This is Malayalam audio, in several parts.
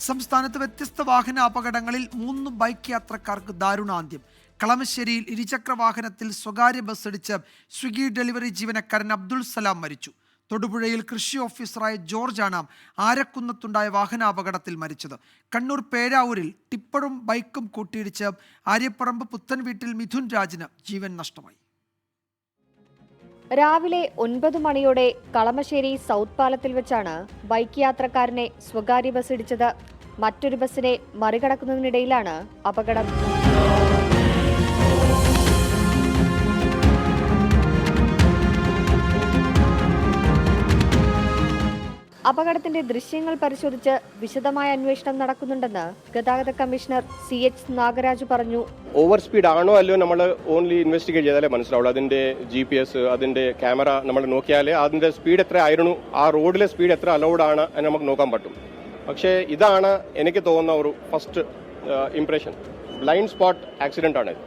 സംസ്ഥാനത്ത് വ്യത്യസ്ത വാഹന അപകടങ്ങളിൽ മൂന്ന് ബൈക്ക് യാത്രക്കാർക്ക് ദാരുണാന്ത്യം. കളമശ്ശേരിയിൽ ഇരുചക്ര വാഹനത്തിൽ സ്വകാര്യ ബസ് ഇടിച്ച് സ്വിഗ്ഗി ഡെലിവറി ജീവനക്കാരൻ അബ്ദുൾ സലാം മരിച്ചു. തൊടുപുഴയിൽ കൃഷി ഓഫീസറായ ജോർജാണ് ആരക്കുന്നത്തുണ്ടായ വാഹനാപകടത്തിൽ മരിച്ചത്. കണ്ണൂർ പേരാവൂരിൽ ടിപ്പറും ബൈക്കും കൂട്ടിയിടിച്ച് ആര്യപ്പറമ്പ് പുത്തൻ വീട്ടിൽ മിഥുൻ രാജിന് ജീവൻ നഷ്ടമായി. രാവിലെ ഒൻപത് മണിയോടെ കളമശ്ശേരി സൗത്ത് പാലത്തിൽ വെച്ചാണ് ബൈക്ക് യാത്രക്കാരനെ സ്വകാര്യ ബസ് ഇടിച്ചത്. മറ്റൊരു ബസ്സിനെ മറികടക്കുന്നതിനിടയിലാണ് അപകടം. അപകടത്തിന്റെ ദൃശ്യങ്ങൾ പരിശോധിച്ച് വിശദമായ അന്വേഷണം നടക്കുന്നുണ്ടെന്ന് ഗതാഗത കമ്മീഷണർ സി എച്ച് നാഗരാജ് പറഞ്ഞു. ഓവർ സ്പീഡ് ആണോ അല്ലയോ നമ്മൾ ഓൺലി ഇൻവെസ്റ്റിഗേറ്റ് ചെയ്താലേ മനസ്സിലാവുള്ളൂ അതിന്റെ ജി പി എസ് അതിന്റെ ക്യാമറ നമ്മൾ നോക്കിയാലേ അതിന്റെ സ്പീഡ് എത്ര ആയിരുന്നു ആ റോഡിലെ സ്പീഡ് എത്ര അലൗഡ് ആണ് എന്ന് നമുക്ക് നോക്കാൻ പറ്റും. പക്ഷേ ഇതാണ് എനിക്ക് തോന്നുന്ന ഒരു first impression blind spot accident ആണ് ഇത്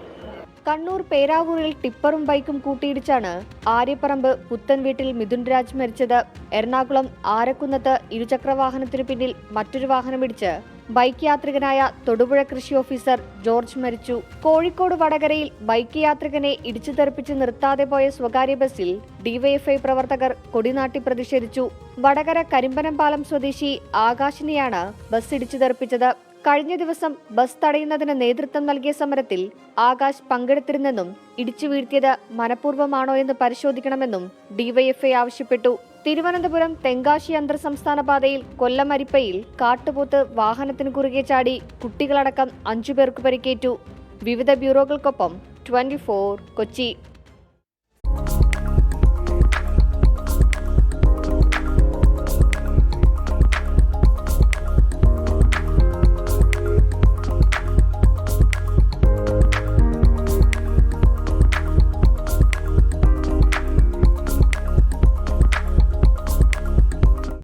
കണ്ണൂർ പേരാവൂരിൽ ടിപ്പറും ബൈക്കും കൂട്ടിയിടിച്ചാണ് ആര്യപ്പറമ്പ് പുത്തൻ വീട്ടിൽ മിഥുൻ രാജ് മരിച്ചത്. എറണാകുളം ആരക്കുന്നത്ത് ഇരുചക്രവാഹനത്തിനു പിന്നിൽ മറ്റൊരു വാഹനം വാഹനമിടിച്ച് ബൈക്ക് യാത്രികനായ തൊടുപുഴ കൃഷി ഓഫീസർ ജോർജ് മരിച്ചു. കോഴിക്കോട് വടകരയിൽ ബൈക്ക് യാത്രികനെ ഇടിച്ചു തെറിപ്പിച്ച് നിർത്താതെ പോയ സ്വകാര്യ ബസ്സിൽ ഡിവൈഎഫ്ഐ പ്രവർത്തകർ കൊടിനാട്ടി പ്രതിഷേധിച്ചു. വടകര കരിമ്പനം പാലം സ്വദേശി ആകാശിനെയാണ് ബസ് ഇടിച്ചു തെറിപ്പിച്ചത്. കഴിഞ്ഞ ദിവസം ബസ് തടയുന്നതിന് നേതൃത്വം നൽകിയ സമരത്തിൽ ആകാശ് പങ്കെടുത്തിരുന്നെന്നും ഇടിച്ചു വീഴ്ത്തിയത് മനഃപൂർവമാണോ എന്ന് പരിശോധിക്കണമെന്നും ഡിവൈഎഫ്ഐ ആവശ്യപ്പെട്ടു. തിരുവനന്തപുരം തെങ്കാശി അന്തർ സംസ്ഥാന പാതയിൽ കൊല്ലമരിപ്പയിൽ കാട്ടുപോത്ത് വാഹനത്തിന് കുറുകെ ചാടി കുട്ടികളടക്കം അഞ്ചുപേർക്ക് പരിക്കേറ്റു. വിവിധ ബ്യൂറോകൾക്കൊപ്പം ട്വന്റി കൊച്ചി.